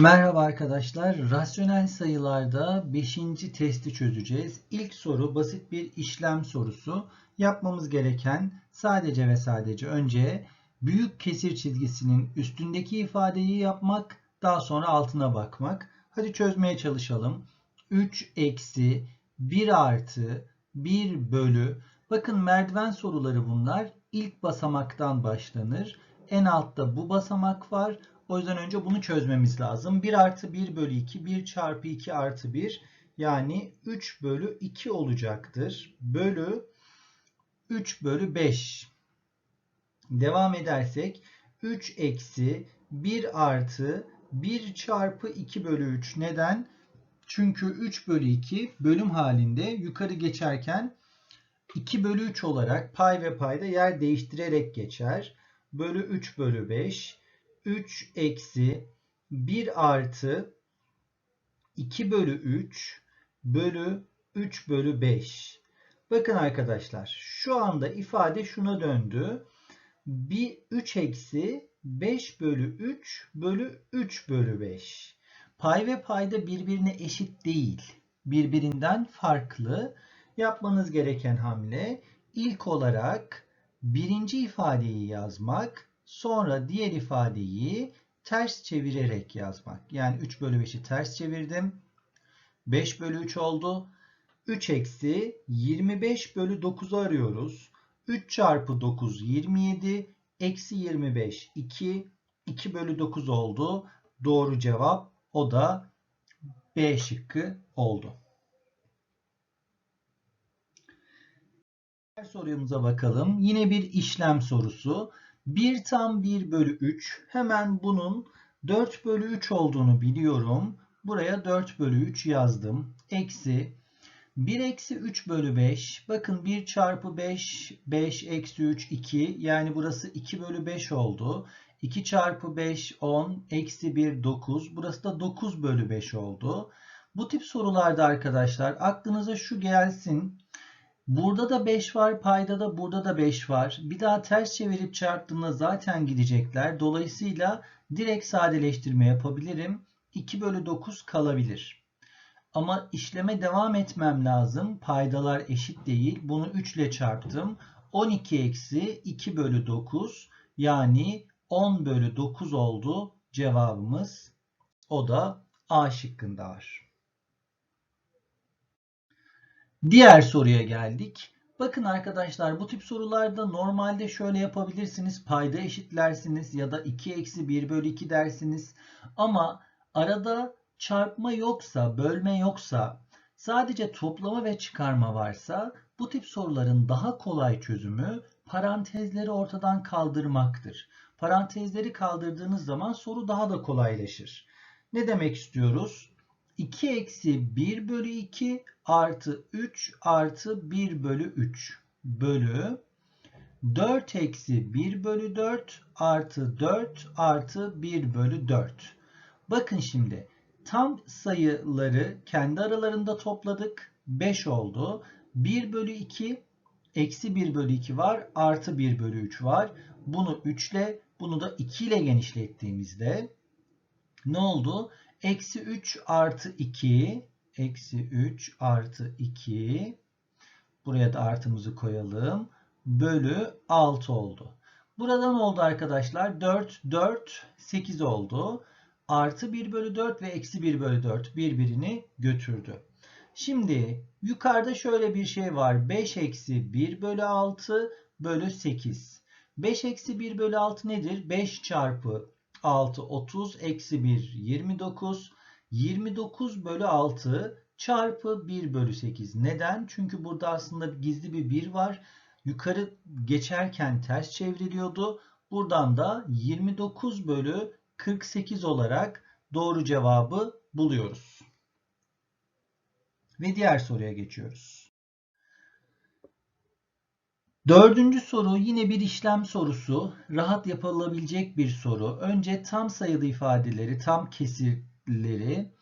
Merhaba arkadaşlar. Rasyonel sayılarda 5. testi çözeceğiz. İlk soru basit bir işlem sorusu. Yapmamız gereken sadece ve sadece önce büyük kesir çizgisinin üstündeki ifadeyi yapmak, daha sonra altına bakmak. Hadi çözmeye çalışalım. 3 eksi 1 artı 1 bölü. Bakın merdiven soruları bunlar. İlk basamaktan başlanır. En altta bu basamak var. O yüzden önce bunu çözmemiz lazım. 1 artı 1 bölü 2, 1 çarpı 2 artı 1 yani 3 bölü 2 olacaktır. Bölü 3 bölü 5. Devam edersek 3 eksi 1 artı 1 çarpı 2 bölü 3. Neden? Çünkü 3 bölü 2 bölüm halinde yukarı geçerken 2 bölü 3 olarak pay ve payda yer değiştirerek geçer. Bölü 3 bölü 5 3 eksi 1 artı 2 bölü 3 bölü 3 bölü 5. Bakın arkadaşlar şu anda ifade şuna döndü. Bir 3 eksi 5 bölü 3 bölü 3 bölü 5. Pay ve payda birbirine eşit değil. Birbirinden farklı. Yapmanız gereken hamle ilk olarak birinci ifadeyi yazmak Sonra diğer ifadeyi ters çevirerek yazmak. Yani 3 bölü 5'i ters çevirdim. 5 bölü 3 oldu. 3 eksi 25 bölü 9'u arıyoruz. 3 çarpı 9 27. Eksi 25 2. 2 bölü 9 oldu. Doğru cevap o da B şıkkı oldu. Diğer sorumuza bakalım. Yine bir işlem sorusu. 1 tam 1 bölü 3. Hemen bunun 4 bölü 3 olduğunu biliyorum. Buraya 4 bölü 3 yazdım. Eksi 1 eksi 3 bölü 5. Bakın 1 çarpı 5, 5 eksi 3, 2. Yani burası 2 bölü 5 oldu. 2 çarpı 5, 10. Eksi 1, 9. Burası da 9 bölü 5 oldu. Bu tip sorularda arkadaşlar aklınıza şu gelsin. Burada da 5 var. Payda da burada da 5 var. Bir daha ters çevirip çarptığımda zaten gidecekler. Dolayısıyla direkt sadeleştirme yapabilirim. 2 bölü 9 kalabilir. Ama işleme devam etmem lazım. Paydalar eşit değil. Bunu 3 ile çarptım. 12 eksi 2 bölü 9 yani 10 bölü 9 oldu cevabımız. O da A şıkkında var. Diğer soruya geldik. Bakın arkadaşlar bu tip sorularda normalde şöyle yapabilirsiniz. Payda eşitlersiniz ya da 2 eksi 1 bölü 2 dersiniz. Ama arada çarpma yoksa, bölme yoksa, sadece toplama ve çıkarma varsa bu tip soruların daha kolay çözümü parantezleri ortadan kaldırmaktır. Parantezleri kaldırdığınız zaman soru daha da kolaylaşır. Ne demek istiyoruz? 2 eksi 1 bölü 2 artı 3 artı 1 bölü 3 bölü 4 eksi 1 bölü 4 artı 4 artı 1 bölü 4. Bakın şimdi tam sayıları kendi aralarında topladık. 5 oldu. 1 bölü 2 eksi 1 bölü 2 var. Artı 1 bölü 3 var. Bunu 3 ile bunu da 2 ile genişlettiğimizde ne oldu? Eksi 3 artı 2. Eksi 3 artı 2. Buraya da artımızı koyalım. Bölü 6 oldu. Burada ne oldu arkadaşlar? 4, 4, 8 oldu. Artı 1 bölü 4 ve eksi 1 bölü 4 birbirini götürdü. Şimdi yukarıda şöyle bir şey var. 5 eksi 1 bölü 6 bölü 8. 5 eksi 1 bölü 6 nedir? 5 çarpı 6 30 eksi 1 29. 29 bölü 6 çarpı 1 bölü 8. Neden? Çünkü burada aslında gizli bir 1 var. Yukarı geçerken ters çevriliyordu. Buradan da 29 bölü 48 olarak doğru cevabı buluyoruz. Ve diğer soruya geçiyoruz. Dördüncü soru yine bir işlem sorusu. Rahat yapılabilecek bir soru. Önce tam sayılı ifadeleri, tam kesirleri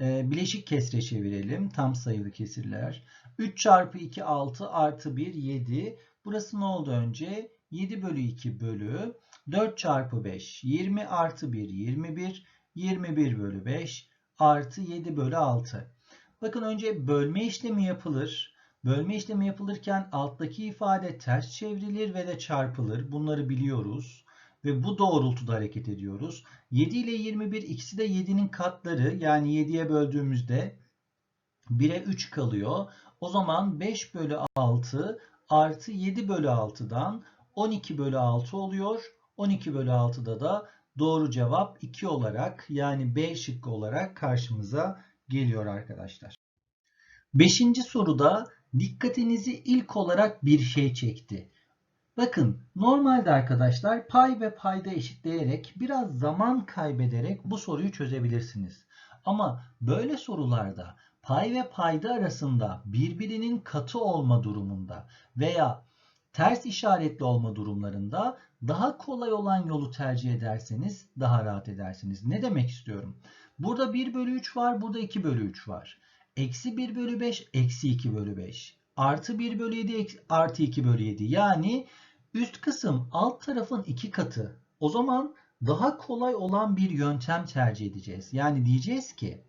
e, bileşik kesre çevirelim. Tam sayılı kesirler. 3 çarpı 2 6 artı 1 7. Burası ne oldu önce? 7 bölü 2 bölü 4 çarpı 5 20 artı 1 21. 21 bölü 5 artı 7 bölü 6. Bakın önce bölme işlemi yapılır. Bölme işlemi yapılırken alttaki ifade ters çevrilir ve de çarpılır. Bunları biliyoruz. Ve bu doğrultuda hareket ediyoruz. 7 ile 21 ikisi de 7'nin katları. Yani 7'ye böldüğümüzde 1'e 3 kalıyor. O zaman 5 bölü 6 artı 7 bölü 6'dan 12 bölü 6 oluyor. 12 bölü 6'da da doğru cevap 2 olarak yani B şıkkı olarak karşımıza geliyor arkadaşlar. Beşinci soruda dikkatinizi ilk olarak bir şey çekti. Bakın normalde arkadaşlar pay ve payda eşitleyerek biraz zaman kaybederek bu soruyu çözebilirsiniz. Ama böyle sorularda pay ve payda arasında birbirinin katı olma durumunda veya ters işaretli olma durumlarında daha kolay olan yolu tercih ederseniz daha rahat edersiniz. Ne demek istiyorum? Burada 1 bölü 3 var, burada 2 bölü 3 var. Eksi 1 bölü 5, eksi 2 bölü 5. Artı 1 bölü 7, artı 2 bölü 7. Yani üst kısım alt tarafın iki katı. O zaman daha kolay olan bir yöntem tercih edeceğiz. Yani diyeceğiz ki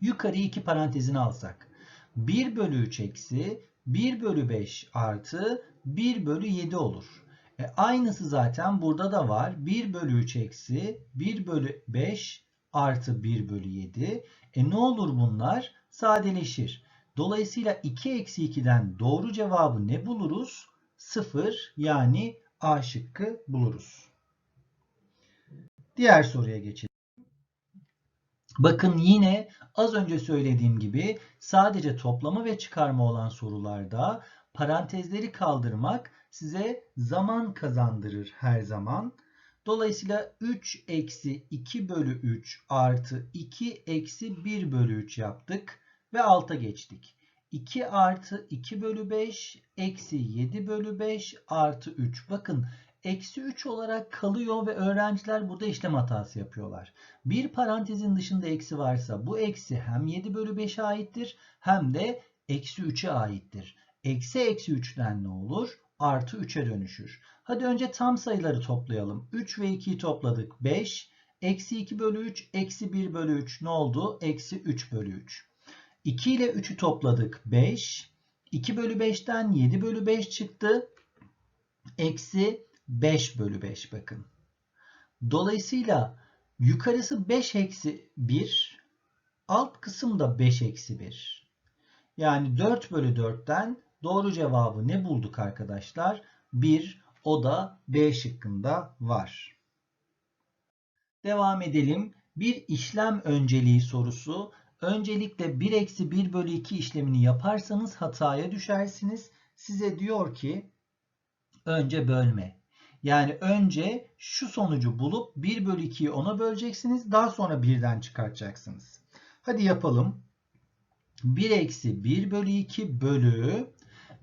yukarı iki parantezini alsak. 1 bölü 3 eksi 1 bölü 5 artı 1 bölü 7 olur. E, aynısı zaten burada da var. 1 bölü 3 eksi 1 bölü 5 artı 1 bölü 7. E ne olur bunlar? Sadeleşir. Dolayısıyla 2 eksi 2'den doğru cevabı ne buluruz? 0 yani A şıkkı buluruz. Diğer soruya geçelim. Bakın yine az önce söylediğim gibi sadece toplama ve çıkarma olan sorularda parantezleri kaldırmak size zaman kazandırır her zaman. Dolayısıyla 3 eksi 2 bölü 3 artı 2 eksi 1 bölü 3 yaptık ve alta geçtik. 2 artı 2 bölü 5 eksi 7 bölü 5 artı 3. Bakın eksi 3 olarak kalıyor ve öğrenciler burada işlem hatası yapıyorlar. Bir parantezin dışında eksi varsa bu eksi hem 7 bölü 5'e aittir hem de eksi 3'e aittir. Eksi eksi 3'ten ne olur? Artı 3'e dönüşür. Hadi önce tam sayıları toplayalım. 3 ve 2'yi topladık. 5. Eksi 2 bölü 3. Eksi 1 bölü 3 ne oldu? Eksi 3 bölü 3. 2 ile 3'ü topladık. 5. 2 bölü 5'ten 7 bölü 5 çıktı. Eksi 5 bölü 5 bakın. Dolayısıyla yukarısı 5 eksi 1. Alt kısım da 5 eksi 1. Yani 4 bölü 4'ten doğru cevabı ne bulduk arkadaşlar? 1. O da B şıkkında var. Devam edelim. Bir işlem önceliği sorusu. Öncelikle 1 eksi 1 bölü 2 işlemini yaparsanız hataya düşersiniz. Size diyor ki önce bölme. Yani önce şu sonucu bulup 1 bölü 2'yi ona böleceksiniz. Daha sonra 1'den çıkartacaksınız. Hadi yapalım. 1 eksi 1 bölü 2 bölü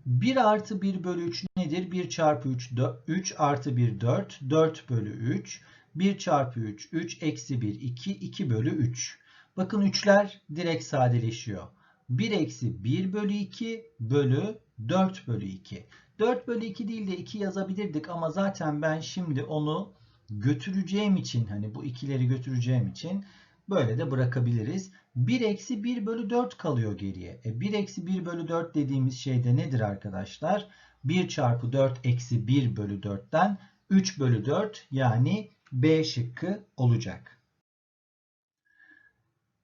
1 artı 1 bölü 3 nedir? 1 çarpı 3, 4, 3 artı 1 4, 4 bölü 3. 1 çarpı 3, 3 eksi 1, 2, 2 bölü 3. Bakın 3'ler direkt sadeleşiyor. 1 eksi 1 bölü 2 bölü 4 bölü 2. 4 bölü 2 değil de 2 yazabilirdik ama zaten ben şimdi onu götüreceğim için hani bu ikileri götüreceğim için böyle de bırakabiliriz. 1 eksi 1 bölü 4 kalıyor geriye. E 1 eksi 1 bölü 4 dediğimiz şey de nedir arkadaşlar? 1 çarpı 4 eksi 1 bölü 4'ten 3 bölü 4 yani B şıkkı olacak.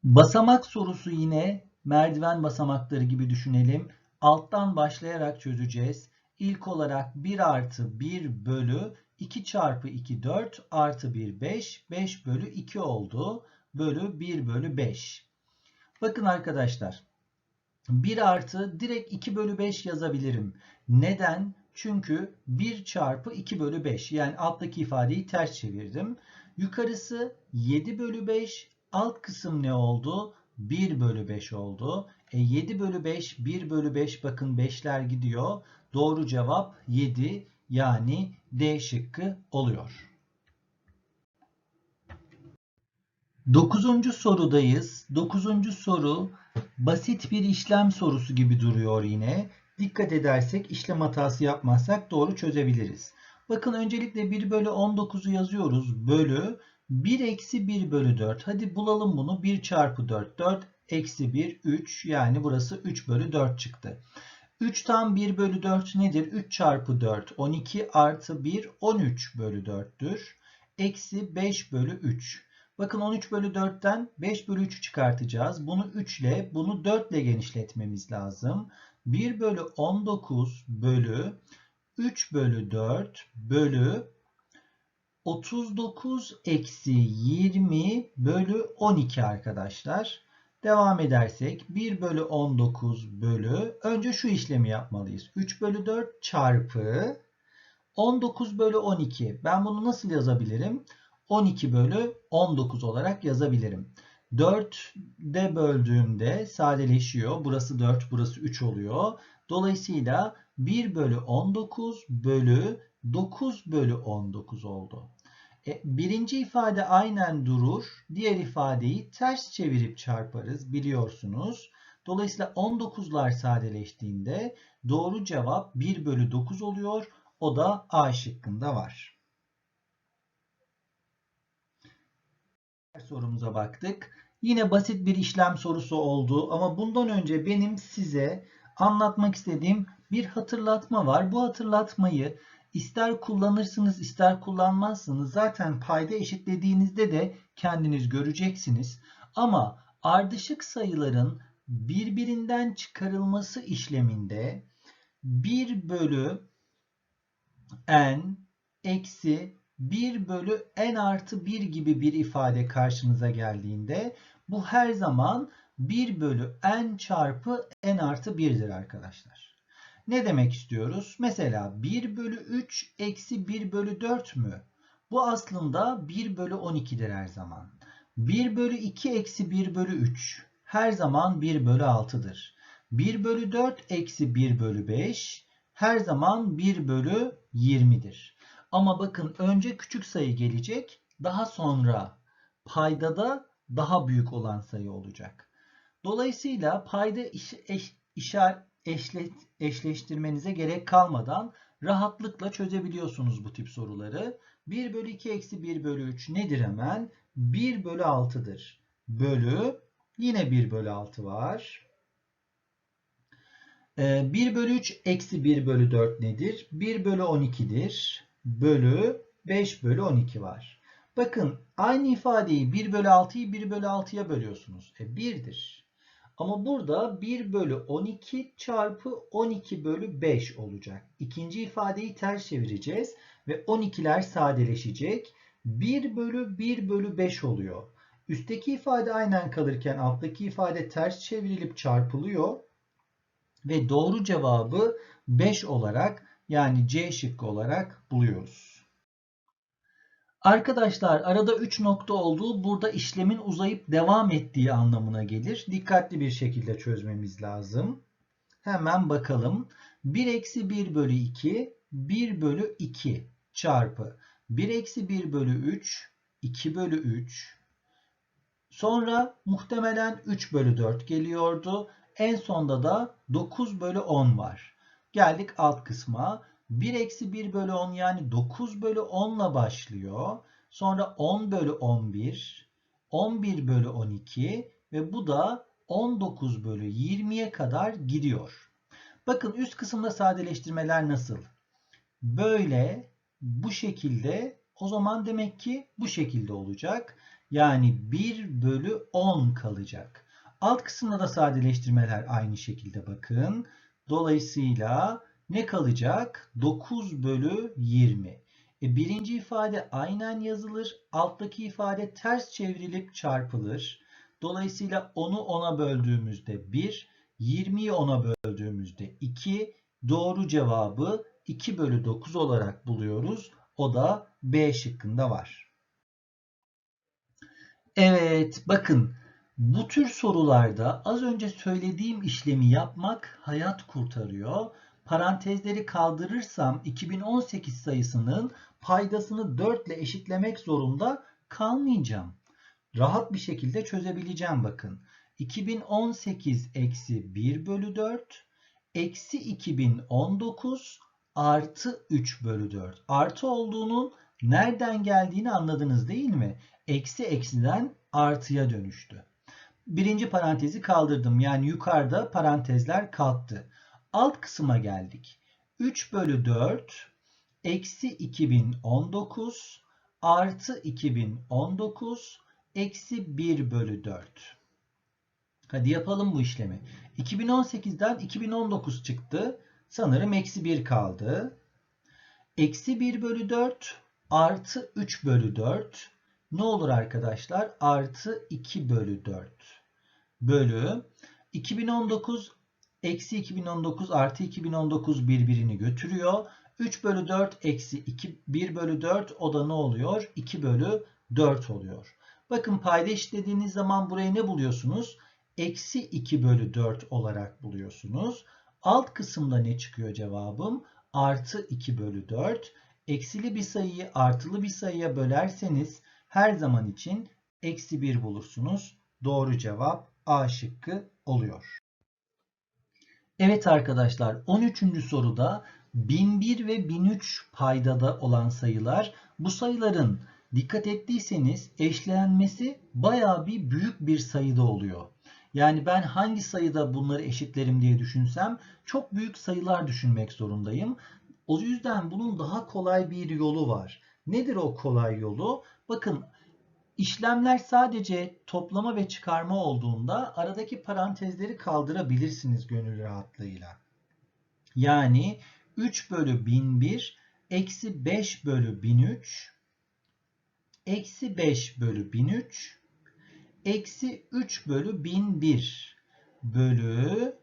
Basamak sorusu yine merdiven basamakları gibi düşünelim. Alttan başlayarak çözeceğiz. İlk olarak 1 artı 1 bölü 2 çarpı 2 4 artı 1 5. 5 bölü 2 oldu. Bölü 1 bölü 5. Bakın arkadaşlar. 1 artı direkt 2 bölü 5 yazabilirim. Neden? Çünkü 1 çarpı 2 bölü 5. Yani alttaki ifadeyi ters çevirdim. Yukarısı 7 bölü 5. Alt kısım ne oldu? 1 bölü 5 oldu. E 7 bölü 5, 1 bölü 5 bakın 5'ler gidiyor. Doğru cevap 7 yani D şıkkı oluyor. Dokuzuncu sorudayız. Dokuzuncu soru basit bir işlem sorusu gibi duruyor yine. Dikkat edersek işlem hatası yapmazsak doğru çözebiliriz. Bakın öncelikle 1 bölü 19'u yazıyoruz. Bölü 1 eksi 1 bölü 4. Hadi bulalım bunu. 1 çarpı 4. 4 eksi 1 3 yani burası 3 bölü 4 çıktı. 3'ten 1 bölü 4 nedir? 3 çarpı 4 12 artı 1 13 bölü 4'tür. Eksi 5 bölü 3. Bakın 13 bölü 4'ten 5 bölü 3'ü çıkartacağız. Bunu 3 ile bunu 4 ile genişletmemiz lazım. 1 bölü 19 bölü 3 bölü 4 bölü 39 eksi 20 bölü 12 arkadaşlar. Devam edersek 1 bölü 19 bölü önce şu işlemi yapmalıyız. 3 bölü 4 çarpı 19 bölü 12. Ben bunu nasıl yazabilirim? 12 bölü 19 olarak yazabilirim. 4'de böldüğümde sadeleşiyor. Burası 4, burası 3 oluyor. Dolayısıyla 1 bölü 19 bölü 9 bölü 19 oldu. E, birinci ifade aynen durur. Diğer ifadeyi ters çevirip çarparız biliyorsunuz. Dolayısıyla 19'lar sadeleştiğinde doğru cevap 1 bölü 9 oluyor. O da A şıkkında var. sorumuza baktık. Yine basit bir işlem sorusu oldu ama bundan önce benim size anlatmak istediğim bir hatırlatma var. Bu hatırlatmayı ister kullanırsınız ister kullanmazsınız zaten payda eşitlediğinizde de kendiniz göreceksiniz. Ama ardışık sayıların birbirinden çıkarılması işleminde 1 bölü n eksi 1 bölü n artı 1 gibi bir ifade karşınıza geldiğinde bu her zaman 1 bölü n çarpı n artı 1'dir arkadaşlar. Ne demek istiyoruz? Mesela 1 bölü 3 eksi 1 bölü 4 mü? Bu aslında 1 bölü 12'dir her zaman. 1 bölü 2 eksi 1 bölü 3 her zaman 1 bölü 6'dır. 1 bölü 4 eksi 1 bölü 5 her zaman 1 bölü 20'dir. Ama bakın önce küçük sayı gelecek. Daha sonra paydada daha büyük olan sayı olacak. Dolayısıyla payda iş, eş, işaret, eşlet, eşleştirmenize gerek kalmadan rahatlıkla çözebiliyorsunuz bu tip soruları. 1 bölü 2 eksi 1 bölü 3 nedir hemen? 1 bölü 6'dır. Bölü yine 1 bölü 6 var. 1 ee, bölü 3 eksi 1 bölü 4 nedir? 1 bölü 12'dir. Bölü 5 bölü 12 var. Bakın aynı ifadeyi 1 bölü 6'yı 1 bölü 6'ya bölüyorsunuz. E 1'dir. Ama burada 1 bölü 12 çarpı 12 bölü 5 olacak. İkinci ifadeyi ters çevireceğiz ve 12'ler sadeleşecek. 1 bölü 1 bölü 5 oluyor. Üstteki ifade aynen kalırken alttaki ifade ters çevrilip çarpılıyor. Ve doğru cevabı 5 olarak yani C şıkkı olarak buluyoruz. Arkadaşlar arada 3 nokta olduğu burada işlemin uzayıp devam ettiği anlamına gelir. Dikkatli bir şekilde çözmemiz lazım. Hemen bakalım. 1 eksi 1 bölü 2 1 bölü 2 çarpı 1 eksi 1 bölü 3 2 bölü 3 sonra muhtemelen 3 bölü 4 geliyordu. En sonda da 9 bölü 10 var. Geldik alt kısma. 1 eksi 1 bölü 10 yani 9 bölü 10 ile başlıyor. Sonra 10 bölü 11, 11 bölü 12 ve bu da 19 bölü 20'ye kadar gidiyor. Bakın üst kısımda sadeleştirmeler nasıl? Böyle bu şekilde o zaman demek ki bu şekilde olacak. Yani 1 bölü 10 kalacak. Alt kısımda da sadeleştirmeler aynı şekilde bakın. Dolayısıyla ne kalacak? 9 bölü 20. E, birinci ifade aynen yazılır. Alttaki ifade ters çevrilip çarpılır. Dolayısıyla onu 10'a böldüğümüzde 1, 20'yi 10'a böldüğümüzde 2. Doğru cevabı 2 bölü 9 olarak buluyoruz. O da B şıkkında var. Evet bakın bu tür sorularda az önce söylediğim işlemi yapmak hayat kurtarıyor. Parantezleri kaldırırsam 2018 sayısının paydasını 4 ile eşitlemek zorunda kalmayacağım. Rahat bir şekilde çözebileceğim bakın. 2018 eksi 1 bölü 4 eksi 2019 artı 3 bölü 4. Artı olduğunun nereden geldiğini anladınız değil mi? Eksi eksiden artıya dönüştü. Birinci parantezi kaldırdım. Yani yukarıda parantezler kalktı. Alt kısma geldik. 3 bölü 4 eksi 2019 artı 2019 eksi 1 bölü 4. Hadi yapalım bu işlemi. 2018'den 2019 çıktı. Sanırım eksi 1 kaldı. Eksi 1 bölü 4 artı 3 bölü 4 ne olur arkadaşlar? Artı 2 bölü 4 bölü 2019 eksi 2019 artı 2019 birbirini götürüyor. 3 bölü 4 eksi 2, 1 bölü 4 o da ne oluyor? 2 bölü 4 oluyor. Bakın payda eşitlediğiniz zaman burayı ne buluyorsunuz? Eksi 2 bölü 4 olarak buluyorsunuz. Alt kısımda ne çıkıyor cevabım? Artı 2 bölü 4. Eksili bir sayıyı artılı bir sayıya bölerseniz her zaman için eksi 1 bulursunuz. Doğru cevap A şıkkı oluyor. Evet arkadaşlar 13. soruda 1001 ve 1003 paydada olan sayılar bu sayıların dikkat ettiyseniz eşlenmesi baya bir büyük bir sayıda oluyor. Yani ben hangi sayıda bunları eşitlerim diye düşünsem çok büyük sayılar düşünmek zorundayım. O yüzden bunun daha kolay bir yolu var. Nedir o kolay yolu? Bakın işlemler sadece toplama ve çıkarma olduğunda aradaki parantezleri kaldırabilirsiniz gönül rahatlığıyla. Yani 3 bölü 1001 eksi 5 bölü 1003 eksi 5 bölü 1003 eksi 3 bölü 1001 bölü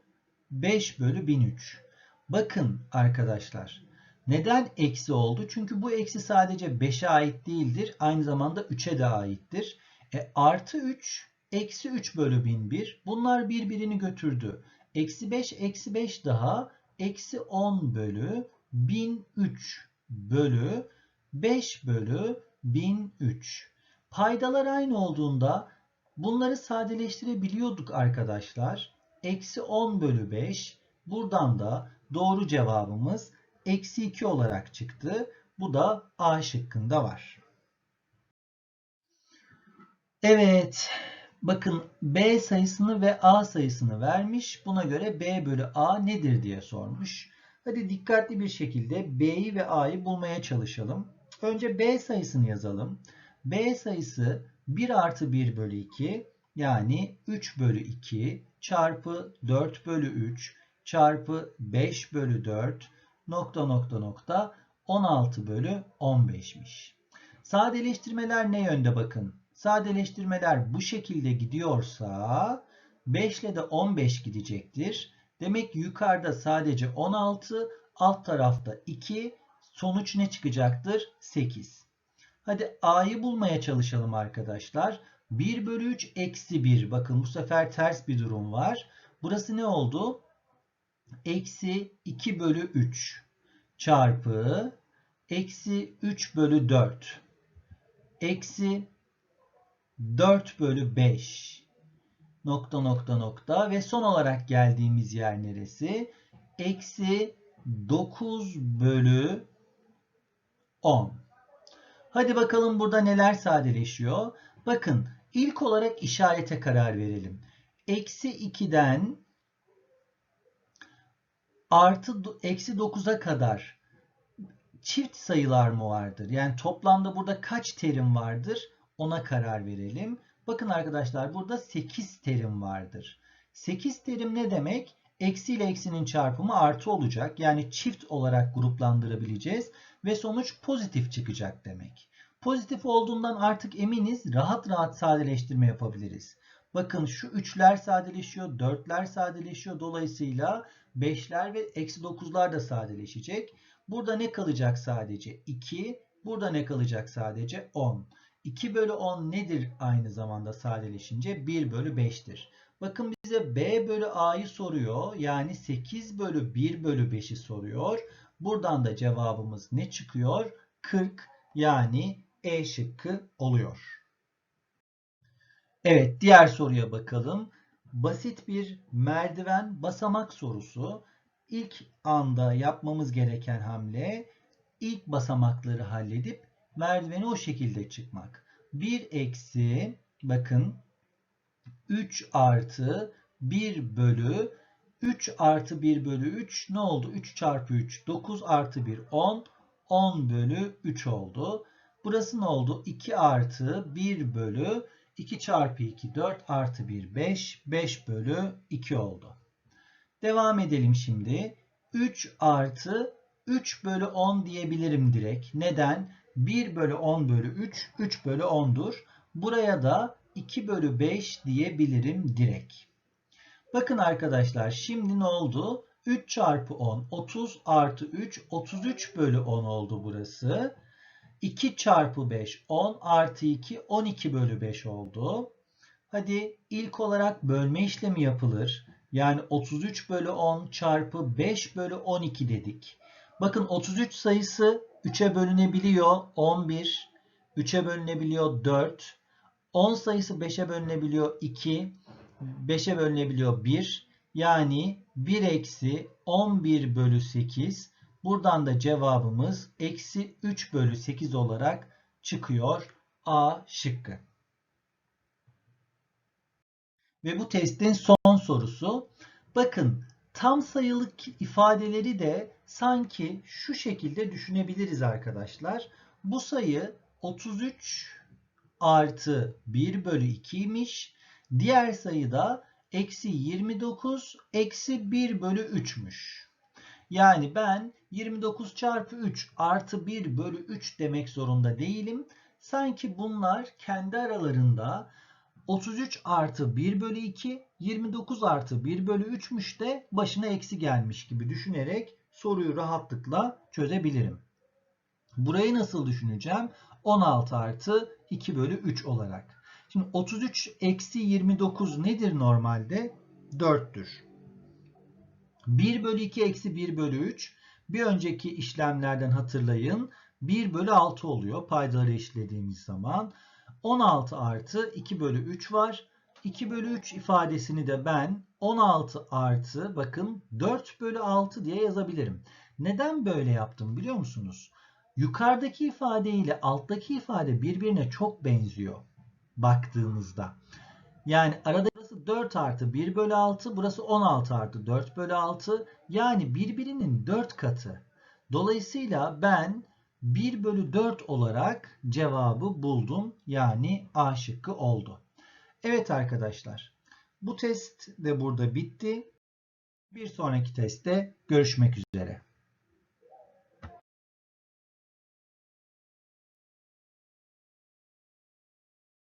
5 bölü 1003. Bakın arkadaşlar neden eksi oldu? Çünkü bu eksi sadece 5'e ait değildir. Aynı zamanda 3'e de aittir. E, artı 3 eksi 3 bölü 1001 bunlar birbirini götürdü. Eksi 5 eksi 5 daha eksi 10 bölü 1003 bölü 5 bölü 1003. Paydalar aynı olduğunda bunları sadeleştirebiliyorduk arkadaşlar. Eksi 10 bölü 5. Buradan da doğru cevabımız eksi 2 olarak çıktı. Bu da A şıkkında var. Evet. Bakın B sayısını ve A sayısını vermiş. Buna göre B bölü A nedir diye sormuş. Hadi dikkatli bir şekilde B'yi ve A'yı bulmaya çalışalım. Önce B sayısını yazalım. B sayısı 1 artı 1 bölü 2 yani 3 bölü 2 çarpı 4 bölü 3 çarpı 5 bölü 4 nokta nokta nokta 16 bölü 15'miş. Sadeleştirmeler ne yönde bakın. Sadeleştirmeler bu şekilde gidiyorsa 5 ile de 15 gidecektir. Demek ki yukarıda sadece 16, alt tarafta 2, sonuç ne çıkacaktır? 8. Hadi A'yı bulmaya çalışalım arkadaşlar. 1 bölü 3 eksi 1. Bakın bu sefer ters bir durum var. Burası ne oldu? Eksi 2 bölü 3 çarpı eksi 3 bölü 4 eksi 4 bölü 5 nokta nokta nokta ve son olarak geldiğimiz yer neresi? Eksi 9 bölü 10. Hadi bakalım burada neler sadeleşiyor. Bakın ilk olarak işarete karar verelim. Eksi 2'den artı eksi 9'a kadar çift sayılar mı vardır? Yani toplamda burada kaç terim vardır? Ona karar verelim. Bakın arkadaşlar burada 8 terim vardır. 8 terim ne demek? Eksi ile eksinin çarpımı artı olacak. Yani çift olarak gruplandırabileceğiz. Ve sonuç pozitif çıkacak demek. Pozitif olduğundan artık eminiz rahat rahat sadeleştirme yapabiliriz. Bakın şu 3'ler sadeleşiyor, 4'ler sadeleşiyor. Dolayısıyla 5'ler ve eksi 9'lar da sadeleşecek. Burada ne kalacak sadece? 2. Burada ne kalacak sadece? 10. 2 bölü 10 nedir aynı zamanda sadeleşince? 1 bölü 5'tir. Bakın bize B bölü A'yı soruyor. Yani 8 bölü 1 bölü 5'i soruyor. Buradan da cevabımız ne çıkıyor? 40 yani E şıkkı oluyor. Evet diğer soruya bakalım. Basit bir merdiven basamak sorusu. İlk anda yapmamız gereken hamle ilk basamakları halledip merdiveni o şekilde çıkmak. 1 eksi bakın 3 artı 1 bölü 3 artı 1 bölü 3 ne oldu? 3 çarpı 3 9 artı 1 10 10 bölü 3 oldu. Burası ne oldu? 2 artı 1 bölü 2 çarpı 2 4 artı 1 5 5 bölü 2 oldu. Devam edelim şimdi. 3 artı 3 bölü 10 diyebilirim direkt. Neden? 1 bölü 10 bölü 3 3 bölü 10'dur. Buraya da 2 bölü 5 diyebilirim direkt. Bakın arkadaşlar şimdi ne oldu? 3 çarpı 10 30 artı 3 33 bölü 10 oldu burası. 2 çarpı 5 10 artı 2 12 bölü 5 oldu. Hadi ilk olarak bölme işlemi yapılır. Yani 33 bölü 10 çarpı 5 bölü 12 dedik. Bakın 33 sayısı 3'e bölünebiliyor 11. 3'e bölünebiliyor 4. 10 sayısı 5'e bölünebiliyor 2. 5'e bölünebiliyor 1. Yani 1 eksi 11 bölü 8. Buradan da cevabımız eksi 3 bölü 8 olarak çıkıyor. A şıkkı. Ve bu testin son sorusu. Bakın tam sayılık ifadeleri de sanki şu şekilde düşünebiliriz arkadaşlar. Bu sayı 33 artı 1 bölü 2'ymiş. Diğer sayı da eksi 29 eksi 1 bölü 3'müş. Yani ben 29 çarpı 3 artı 1 bölü 3 demek zorunda değilim. Sanki bunlar kendi aralarında 33 artı 1 bölü 2, 29 artı 1 bölü 3'müş de başına eksi gelmiş gibi düşünerek soruyu rahatlıkla çözebilirim. Burayı nasıl düşüneceğim? 16 artı 2 bölü 3 olarak. Şimdi 33 eksi 29 nedir normalde? 4'tür. 1 bölü 2 eksi 1 bölü 3 bir önceki işlemlerden hatırlayın 1 bölü 6 oluyor paydaları eşitlediğimiz zaman. 16 artı 2 bölü 3 var. 2 bölü 3 ifadesini de ben 16 artı bakın 4 bölü 6 diye yazabilirim. Neden böyle yaptım biliyor musunuz? Yukarıdaki ifade ile alttaki ifade birbirine çok benziyor baktığımızda. Yani arada 4 artı 1 bölü 6 burası 16 artı 4 bölü 6 yani birbirinin 4 katı. Dolayısıyla ben 1 bölü 4 olarak cevabı buldum. Yani A şıkkı oldu. Evet arkadaşlar bu test de burada bitti. Bir sonraki testte görüşmek üzere.